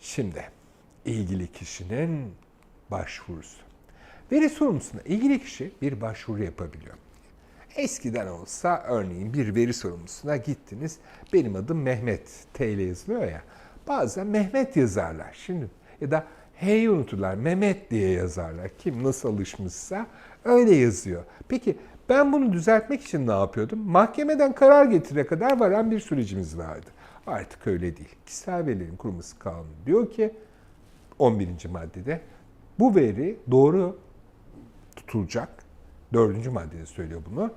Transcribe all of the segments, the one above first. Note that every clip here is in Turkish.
Şimdi ilgili kişinin başvurusu. Veri sorumlusuna ilgili kişi bir başvuru yapabiliyor. Eskiden olsa örneğin bir veri sorumlusuna gittiniz. Benim adım Mehmet. T ile yazılıyor ya. Bazen Mehmet yazarlar. Şimdi ya da H'yi unuturlar. Mehmet diye yazarlar. Kim nasıl alışmışsa öyle yazıyor. Peki ben bunu düzeltmek için ne yapıyordum? Mahkemeden karar getire kadar varan bir sürecimiz vardı. Artık öyle değil. Kişisel verilerin kurulması kanunu diyor ki 11. maddede bu veri doğru tutulacak. Dördüncü maddede söylüyor bunu.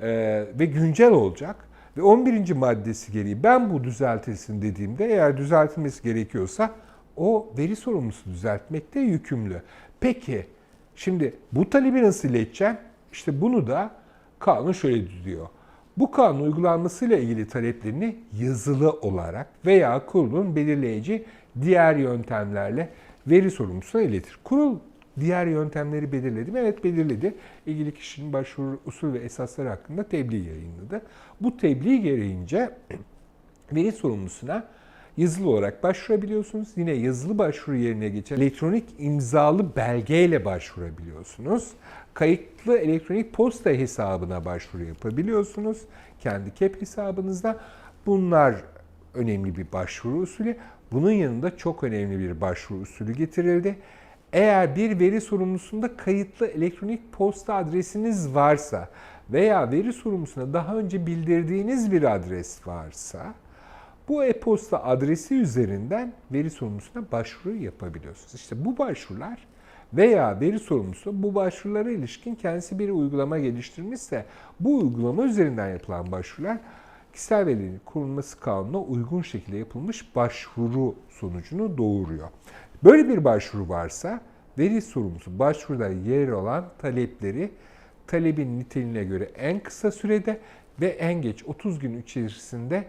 Ee, ve güncel olacak. Ve 11. maddesi gereği ben bu düzeltilsin dediğimde eğer düzeltilmesi gerekiyorsa o veri sorumlusu düzeltmekte yükümlü. Peki şimdi bu talebi nasıl ileteceğim? İşte bunu da kanun şöyle diyor. Bu kanun uygulanmasıyla ilgili taleplerini yazılı olarak veya kurulun belirleyici diğer yöntemlerle veri sorumlusuna iletir. Kurul diğer yöntemleri belirledi mi? Evet belirledi. İlgili kişinin başvuru usul ve esasları hakkında tebliğ yayınladı. Bu tebliğ gereğince veri sorumlusuna yazılı olarak başvurabiliyorsunuz. Yine yazılı başvuru yerine geçen elektronik imzalı belgeyle başvurabiliyorsunuz. Kayıtlı elektronik posta hesabına başvuru yapabiliyorsunuz. Kendi KEP hesabınızda. Bunlar önemli bir başvuru usulü. Bunun yanında çok önemli bir başvuru usulü getirildi. Eğer bir veri sorumlusunda kayıtlı elektronik posta adresiniz varsa veya veri sorumlusuna daha önce bildirdiğiniz bir adres varsa bu e-posta adresi üzerinden veri sorumlusuna başvuru yapabiliyorsunuz. İşte bu başvurular veya veri sorumlusu bu başvurulara ilişkin kendisi bir uygulama geliştirmişse bu uygulama üzerinden yapılan başvurular kişisel verilerin korunması kanununa uygun şekilde yapılmış başvuru sonucunu doğuruyor. Böyle bir başvuru varsa veri sorumlusu başvuruda yer alan talepleri talebin niteliğine göre en kısa sürede ve en geç 30 gün içerisinde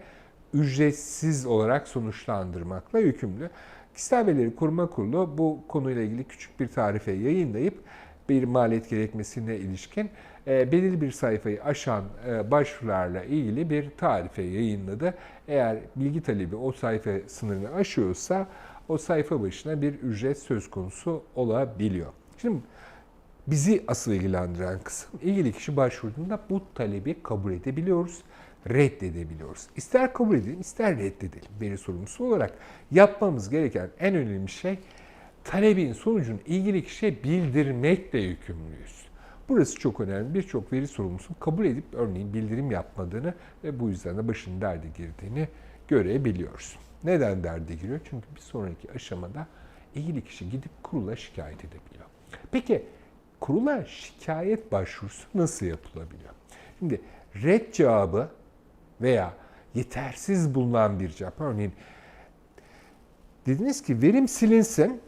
ücretsiz olarak sonuçlandırmakla yükümlü. Kişisel Verileri Koruma Kurulu bu konuyla ilgili küçük bir tarife yayınlayıp bir maliyet gerekmesine ilişkin e, belirli bir sayfayı aşan e, başvurularla ilgili bir tarife yayınladı. Eğer bilgi talebi o sayfa sınırını aşıyorsa o sayfa başına bir ücret söz konusu olabiliyor. Şimdi bizi asıl ilgilendiren kısım ilgili kişi başvurduğunda bu talebi kabul edebiliyoruz, reddedebiliyoruz. İster kabul edelim, ister reddedelim veri sorumlusu olarak yapmamız gereken en önemli şey talebin sonucunu ilgili kişiye bildirmekle yükümlüyüz. Burası çok önemli. Birçok veri sorumlusunun kabul edip örneğin bildirim yapmadığını ve bu yüzden de başının derde girdiğini görebiliyoruz. Neden derde giriyor? Çünkü bir sonraki aşamada ilgili kişi gidip kurula şikayet edebiliyor. Peki kurula şikayet başvurusu nasıl yapılabiliyor? Şimdi red cevabı veya yetersiz bulunan bir cevap. Örneğin dediniz ki verim silinsin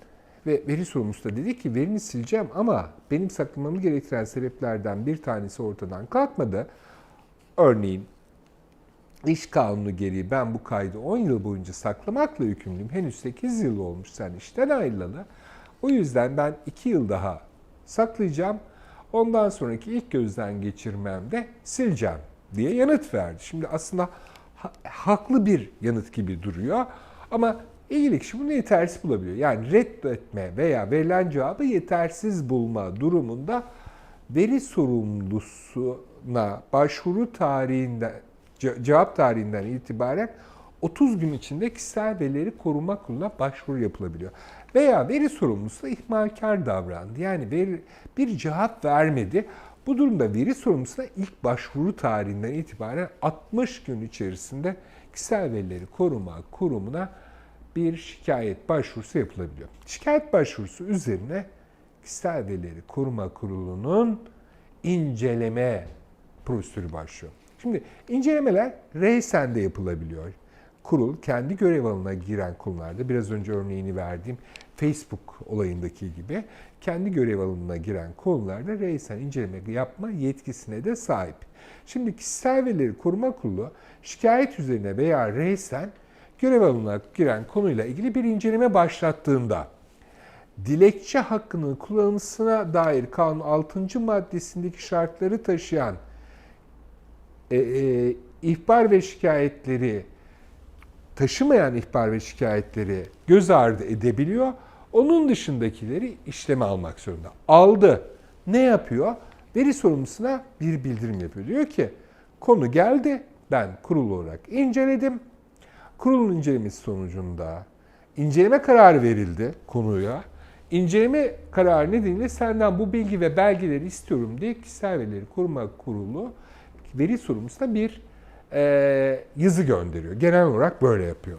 ve veri sorumlusu dedi ki verini sileceğim ama benim saklamamı gerektiren sebeplerden bir tanesi ortadan kalkmadı. Örneğin İş kanunu gereği ben bu kaydı 10 yıl boyunca saklamakla yükümlüyüm. Henüz 8 yıl olmuş sen işten ayrılalı. O yüzden ben 2 yıl daha saklayacağım. Ondan sonraki ilk gözden geçirmemde sileceğim diye yanıt verdi. Şimdi aslında ha- haklı bir yanıt gibi duruyor ama ilgili kişi bunu yetersiz bulabiliyor. Yani reddetme veya verilen cevabı yetersiz bulma durumunda veri sorumlusuna başvuru tarihinde ce- cevap tarihinden itibaren 30 gün içinde kişisel verileri koruma kuruluna başvuru yapılabiliyor. Veya veri sorumlusu ihmalkar davrandı. Yani veri, bir cevap vermedi. Bu durumda veri sorumlusuna ilk başvuru tarihinden itibaren 60 gün içerisinde kişisel verileri koruma kurumuna bir şikayet başvurusu yapılabiliyor. Şikayet başvurusu üzerine kişisel verileri koruma kurulunun inceleme prosedürü başlıyor. Şimdi incelemeler reysen de yapılabiliyor. Kurul kendi görev alanına giren konularda biraz önce örneğini verdiğim Facebook olayındaki gibi kendi görev alanına giren konularda reysen inceleme yapma yetkisine de sahip. Şimdi kişisel verileri koruma kurulu şikayet üzerine veya reysen görev alanına giren konuyla ilgili bir inceleme başlattığında dilekçe hakkının kullanılmasına dair kanun 6. maddesindeki şartları taşıyan e, e, ihbar ve şikayetleri taşımayan ihbar ve şikayetleri göz ardı edebiliyor. Onun dışındakileri işleme almak zorunda. Aldı. Ne yapıyor? Veri sorumlusuna bir bildirim yapıyor. Diyor ki konu geldi. Ben kurul olarak inceledim. Kurulun incelemesi sonucunda inceleme kararı verildi konuya. İnceleme kararı nedeniyle senden bu bilgi ve belgeleri istiyorum diye Kişisel Verileri Koruma Kurulu veri sorumlusuna bir e, yazı gönderiyor. Genel olarak böyle yapıyor.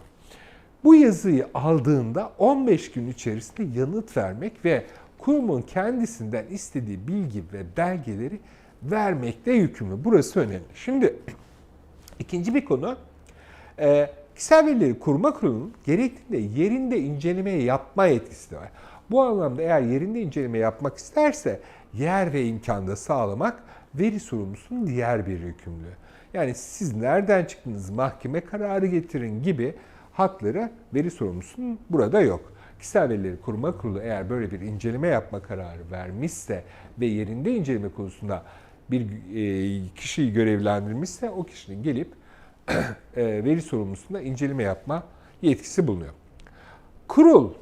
Bu yazıyı aldığında 15 gün içerisinde yanıt vermek ve kurumun kendisinden istediği bilgi ve belgeleri vermekle yükümlü. Burası önemli. Şimdi ikinci bir konu e, kişisel verileri koruma kurulunun gerektiğinde yerinde inceleme yapma yetkisi de var. Bu anlamda eğer yerinde inceleme yapmak isterse yer ve imkanda sağlamak veri sorumlusunun diğer bir yükümlülüğü. Yani siz nereden çıktınız mahkeme kararı getirin gibi hakları veri sorumlusunun burada yok. Kişisel Verileri Koruma Kurulu eğer böyle bir inceleme yapma kararı vermişse ve yerinde inceleme konusunda bir e, kişiyi görevlendirmişse o kişinin gelip e, veri sorumlusunda inceleme yapma yetkisi bulunuyor. Kurul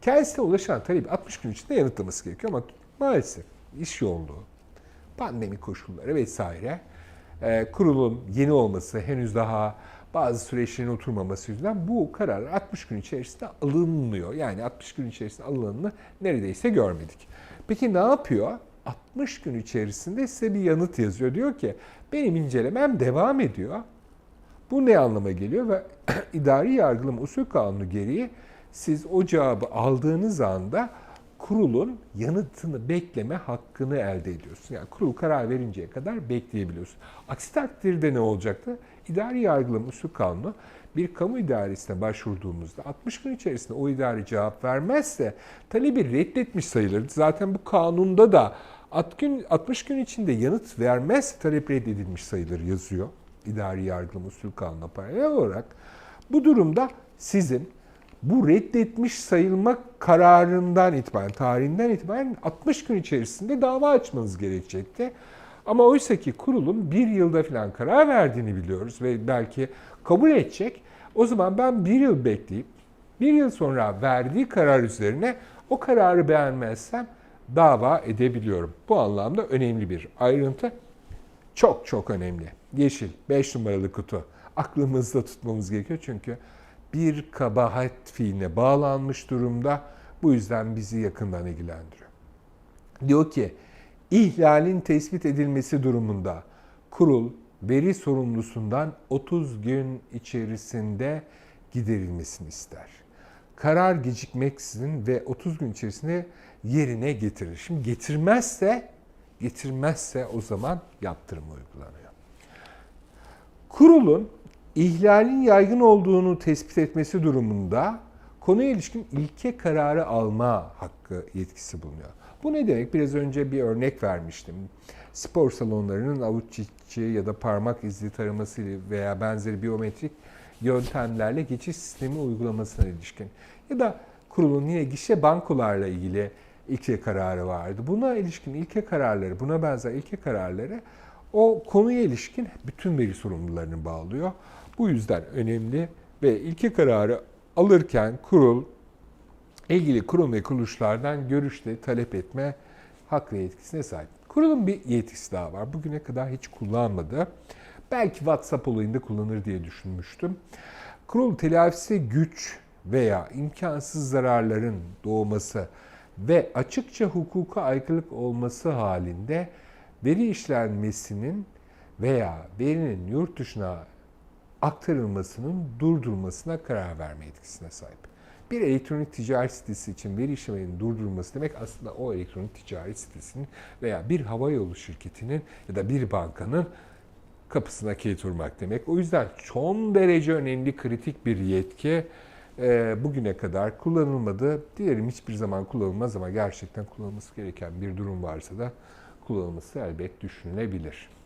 kendisine ulaşan talebi 60 gün içinde yanıtlaması gerekiyor ama maalesef iş yoğunluğu, pandemi koşulları vesaire kurulun yeni olması, henüz daha bazı süreçlerin oturmaması yüzünden bu karar 60 gün içerisinde alınmıyor. Yani 60 gün içerisinde alınanını neredeyse görmedik. Peki ne yapıyor? 60 gün içerisinde size bir yanıt yazıyor. Diyor ki benim incelemem devam ediyor. Bu ne anlama geliyor ve idari yargılama usul kanunu gereği siz o cevabı aldığınız anda kurulun yanıtını bekleme hakkını elde ediyorsun. Yani kurul karar verinceye kadar bekleyebiliyorsun. Aksi takdirde ne olacaktı? İdari yargılama usul kanunu bir kamu idaresine başvurduğumuzda 60 gün içerisinde o idari cevap vermezse talebi reddetmiş sayılır. Zaten bu kanunda da 60 gün içinde yanıt vermez talep reddedilmiş sayılır yazıyor. İdari yargılama usul kanuna paralel olarak. Bu durumda sizin bu reddetmiş sayılma kararından itibaren, tarihinden itibaren 60 gün içerisinde dava açmanız gerekecekti. Ama oysa ki kurulun bir yılda falan karar verdiğini biliyoruz ve belki kabul edecek. O zaman ben bir yıl bekleyip bir yıl sonra verdiği karar üzerine o kararı beğenmezsem dava edebiliyorum. Bu anlamda önemli bir ayrıntı. Çok çok önemli. Yeşil 5 numaralı kutu. Aklımızda tutmamız gerekiyor çünkü bir kabahat fiiline bağlanmış durumda. Bu yüzden bizi yakından ilgilendiriyor. Diyor ki ihlalin tespit edilmesi durumunda kurul veri sorumlusundan 30 gün içerisinde giderilmesini ister. Karar gecikmeksizin ve 30 gün içerisinde yerine getirir. Şimdi getirmezse getirmezse o zaman yaptırım uygulanıyor. Kurulun ihlalin yaygın olduğunu tespit etmesi durumunda konuya ilişkin ilke kararı alma hakkı yetkisi bulunuyor. Bu ne demek? Biraz önce bir örnek vermiştim. Spor salonlarının avuç içi ya da parmak izi taraması veya benzeri biyometrik yöntemlerle geçiş sistemi uygulamasına ilişkin. Ya da kurulun yine gişe bankolarla ilgili ilke kararı vardı. Buna ilişkin ilke kararları, buna benzer ilke kararları o konuya ilişkin bütün veri sorumlularını bağlıyor. Bu yüzden önemli ve ilke kararı alırken kurul ilgili kurum ve kuruluşlardan görüşle talep etme hak ve yetkisine sahip. Kurulun bir yetkisi daha var. Bugüne kadar hiç kullanmadı. Belki WhatsApp olayında kullanır diye düşünmüştüm. Kurul telafisi güç veya imkansız zararların doğması ve açıkça hukuka aykırılık olması halinde veri işlenmesinin veya verinin yurt dışına aktarılmasının durdurulmasına karar verme yetkisine sahip. Bir elektronik ticaret sitesi için veri işlemenin durdurulması demek aslında o elektronik ticaret sitesinin veya bir havayolu şirketinin ya da bir bankanın kapısına kilit vurmak demek. O yüzden son derece önemli kritik bir yetki bugüne kadar kullanılmadı. Dilerim hiçbir zaman kullanılmaz ama gerçekten kullanılması gereken bir durum varsa da kullanılması elbet düşünülebilir.